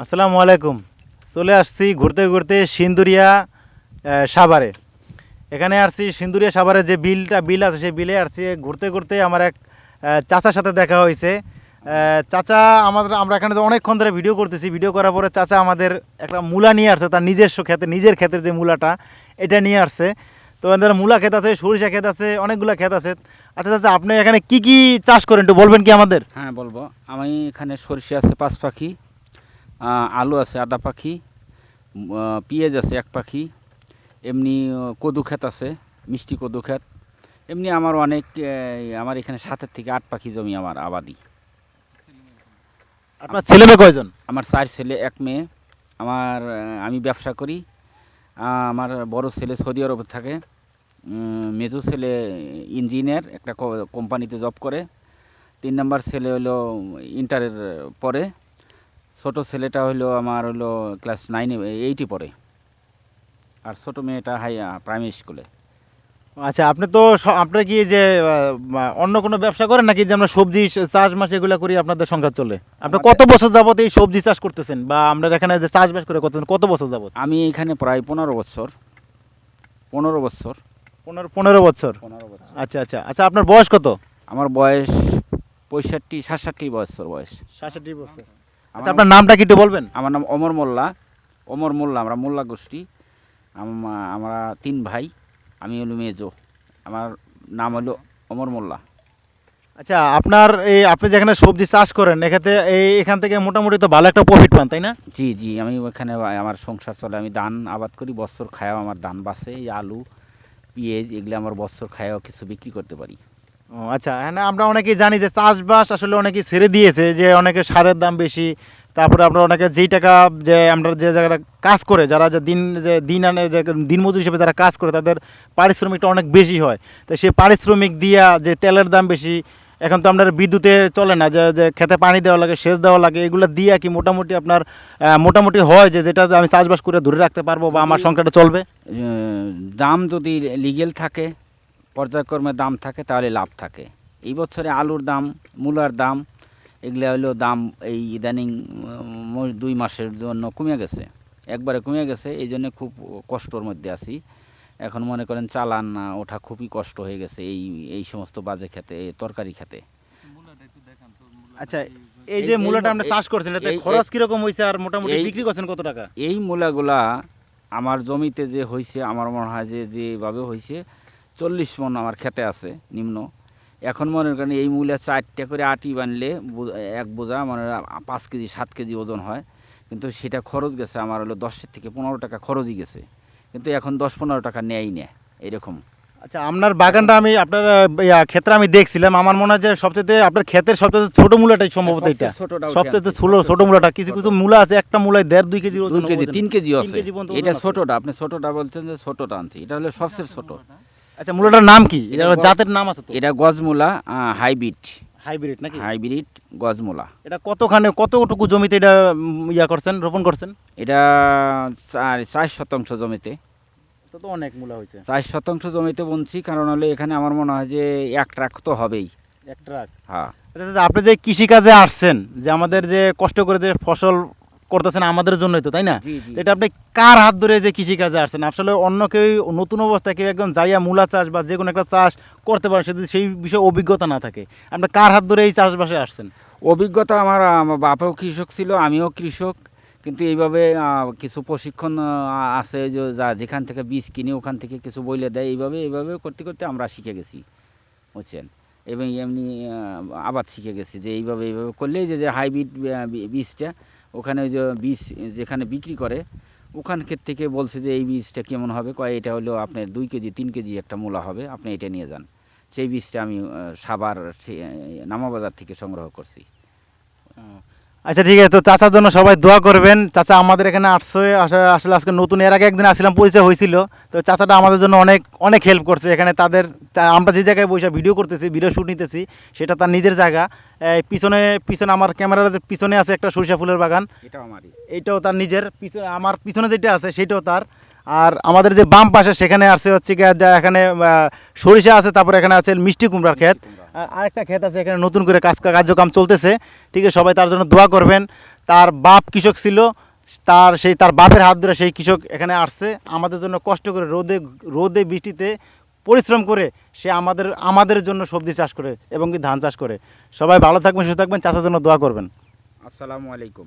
আসসালামু আলাইকুম। চলে আসছি ঘুরতে ঘুরতে সিন্দুরিয়া সাভারে। এখানে আসছি সিন্দুরিয়া, সাভারে যে বিলটা, বিল আছে সেই বিলে আসছি। ঘুরতে ঘুরতে আমার এক চাচার সাথে দেখা হয়েছে। চাচা আমাদের, আমরা এখানে যে অনেকক্ষণ ধরে ভিডিও করতেছি, ভিডিও করার পরে চাচা আমাদের একটা মূলা নিয়ে আসছে, তার নিজস্ব ক্ষেতে, নিজের ক্ষেতের যে মূলাটা, এটা নিয়ে আসছে। তো আমাদের মূলা ক্ষেত আছে, সরিষা ক্ষেত আছে, অনেকগুলো ক্ষেত আছে। আচ্ছা চাচা, আপনি এখানে কি কি চাষ করেন, একটু বলবেন কি আমাদের? হ্যাঁ বলব। আমি এখানে সরষে আছে, পাঁচ পাখি। আলু আছে আদা পাখি পেঁয়াজ আছে এক পাখি এমনি কদু ক্ষেত আছে মিষ্টি কদু ক্ষেত এমনি আমার অনেক আমার এখানে সাতের থেকে আট পাখি জমি আমার আবাদি। আপনার ছেলে মেয়ে কয়জন? আমার চার ছেলে এক মেয়ে। আমার আমি ব্যবসা করি। আমার বড় ছেলে সৌদি আরবে থাকে। মেজো ছেলে ইঞ্জিনিয়ার একটা কোম্পানিতে জব করে। তিন নম্বর ছেলে হলো ইন্টারের পরে। ছোট ছেলেটা হলো আমার হলো ক্লাস নাইনে এইটে পড়ে। আর ছোট মেয়েটা হাই প্রাইমারি স্কুলে আচ্ছা আপনি তো স- আপনি কি যে অন্য কোনো ব্যবসা করেন নাকি যে আমরা সবজি চাষ মাস এগুলো করি আপনাদের সংখ্যা চলে? আপনি কত বছর যাবত এই সবজি চাষ করতেছেন? বা আমরা এখানে যে চাষবাস করে করতেছেন কত বছর যাবত আমি এখানে প্রায় পনেরো বছর পনেরো বছর। পনেরো পনেরো বছর? পনেরো বছর। আচ্ছা আচ্ছা আচ্ছা আপনার বয়স কত? আমার বয়স পঁয়ষট্টি সাতষট্টি বছর বয়স। সাতষট্টি বছর। আচ্ছা আপনার নামটা কি একটু বলবেন? আমার নাম অমর মোল্লা। অমর মোল্লা আমরা মোল্লা গোষ্ঠী। আমরা তিন ভাই আমি হলো মেজো। আমার নাম হলো অমর মোল্লা। আচ্ছা আপনার এই আপনি যেখানে সবজি চাষ করেন এখানে এই এখান থেকে মোটামুটি তো ভালো একটা প্রফিট পান তাই না? জি জি আমি ওখানে আমার সংসার চলে আমি ধান আবাদ করি বছর খায়াও আমার ধান বাসে এই আলু পেঁয়াজ এগুলো আমার বছর খায়াও কিছু বিক্রি করতে পারি। ও আচ্ছা হ্যাঁ আমরা অনেকেই জানি যে চাষবাস আসলে অনেকেই ছেড়ে দিয়েছে যে অনেকে সারের দাম বেশি তারপরে আমরা অনেকে যেই টাকা যে আমরা যে জায়গাটা কাজ করে যারা যে দিন যে দিন আনে যে দিনমজুর হিসেবে যারা কাজ করে তাদের পারিশ্রমিকটা অনেক বেশি হয়। তো সেই পারিশ্রমিক দিয়া যে তেলের দাম বেশি এখন তো আপনার বিদ্যুতে চলে না যে যে খেতে পানি দেওয়া লাগে সেচ দেওয়া লাগে এগুলো দিয়া কি মোটামুটি আপনার মোটামুটি হয় যে যেটা আমি চাষবাস করে ধরে রাখতে পারব বা আমার সংখ্যাটা চলবে? দাম যদি লিগেল থাকে পর্যায়ক্রমে দাম থাকে তাহলে লাভ থাকে। এই বছরে আলুর দাম মূলার দাম এগুলো হলো দাম এই ইদানিং দুই মাসের জন্য কমে গেছে। একবারে কমে গেছে এই জন্য খুব কষ্টর মধ্যে আছি। এখন মনে করেন চালান না ওঠা খুবই কষ্ট হয়ে গেছে এই এই সমস্ত বাজে খেতে তরকারি খেতে। আচ্ছা এই যে মূলাটা আপনি চাষ করছেন এতে এই- খরচ কীরকম হয়েছে আর মোটামুটি বিক্রি করছেন কত টাকা? এই মূলাগুলা আমার জমিতে যে হয়েছে আমার মনে হয় যে যেভাবে হয়েছে চল্লিশ মন আমার খেতে আছে নিম্ন। এখন মনে করেন এই মূলা চারটে করে আটি বানলে এক বোঝা মানে পাঁচ কেজি সাত কেজি ওজন হয়। কিন্তু সেটা খরচ গেছে আমার হলো দশের থেকে পনেরো টাকা খরচই গেছে। কিন্তু এখন দশ পনেরো টাকা নেয়ই না এরকম। আচ্ছা আপনার বাগানটা আমি আপনার ক্ষেত্রে আমি দেখছিলাম। আমার মনে হয় যে সবচেয়ে আপনার ক্ষেতের সবচেয়ে ছোট মূলাটাই সম্ভবত এটা। সবচেয়ে ছোট ছোট মূলাটা। কিছু কিছু মূলা আছে একটা মূলায় দেড় দুই কেজি দুই কেজি তিন কেজি আছে। এটা। ছোটটা আপনি ছোটটা বলছেন যে ছোটটা আনছি। এটা হলো সবচেয়ে ছোট। আচ্ছা মূলাটার নাম কি? এটা জাতের নাম আছে তো? এটা গজমূলা হাইব্রিড। হাইব্রিড নাকি? হাইব্রিড গজমূলা। এটা কতখানে কতটুকু জমিতে এটা ইয়া করছেন রোপণ করছেন? এটা চার চার শতাংশ জমিতে। তো তো অনেক মূলা হয়েছে। চার শতাংশ জমিতে বুনছি কারণ হলে এখানে আমার মনে হয় যে এক ট্রাক তো হবেই। এক ট্রাক? হ্যাঁ। আচ্ছা আচ্ছা, আপনি যে কৃষিকাজে আসছেন যে আমাদের যে কষ্ট করে যে ফসল করতেছেন আমাদের জন্যই তো তাই না? এটা আপনি কার হাত ধরে যে কৃষিকাজে আসছেন? আসলে অন্য কেউ নতুন অবস্থায় কেউ একদম যাইয়া মূলা চাষ বা যে কোনো একটা চাষ করতে পারে সে সেই বিষয়ে অভিজ্ঞতা না থাকে আপনি কার হাত ধরে এই চাষবাসে আসছেন? অভিজ্ঞতা আমার বাপাও কৃষক ছিল আমিও কৃষক। কিন্তু এইভাবে কিছু প্রশিক্ষণ আছে যে যা যেখান থেকে বীজ কিনে ওখান থেকে কিছু বইলে দেয়। এইভাবে এইভাবে করতে করতে আমরা শিখে গেছি বুঝছেন? এবং এমনি আবাদ শিখে গেছি যে এইভাবে এইভাবে করলেই যে যে হাইব্রিড বীজটা ওখানে ওই যে বীজ যেখানে বিক্রি করে ওখানকে থেকে বলছে যে এই বীজটা কেমন হবে? কয় এটা হলো আপনার দুই কেজি, তিন কেজি একটা মূলা হবে, আপনি এটা নিয়ে যান। সেই বীজটা আমি সাবার নামাবাজার থেকে সংগ্রহ করছি। আচ্ছা ঠিক আছে তো চাচার জন্য সবাই দোয়া করবেন। চাচা আমাদের এখানে আসছে আসা- আসলে আজকে নতুন এর আগে একদিন আসছিলাম পরিচয় হয়েছিল। তো চাচাটা আমাদের জন্য অনেক অনেক হেল্প করছে। এখানে তাদের আমরা যে জায়গায় বসে ভিডিও করতেছি ভিডিও শ্যুট নিতেছি সেটা তার নিজের জায়গা। পিছনে পিছনে আমার ক্যামেরার পিছনে আছে একটা সরিষা ফুলের বাগান। এটাও আমারই। এইটাও তার নিজের পিছনে আমার পিছনে যেটা আছে সেটাও তার। আর আমাদের যে বাম পাশে সেখানে আছে হচ্ছে এখানে সরিষা আছে তারপর এখানে আছে মিষ্টি কুমড়ার ক্ষেত। আরেকটা ক্ষেত আছে, এখানে নতুন করে কাজ কার্যক্রম চলতেছে। ঠিক আছে, সবাই তার জন্য দোয়া করবেন। তার বাপ কৃষক ছিল, তার সেই তার বাপের হাত ধরে সেই কৃষক এখানে আসছে। আমাদের জন্য কষ্ট করে রোদে রোদে বৃষ্টিতে পরিশ্রম করে সে আমাদের আমাদের জন্য সবজি চাষ করে এবং কি ধান চাষ করে। সবাই ভালো থাকবেন, সুস্থ থাকবেন, চাষের জন্য দোয়া করবেন। আসসালামু আলাইকুম।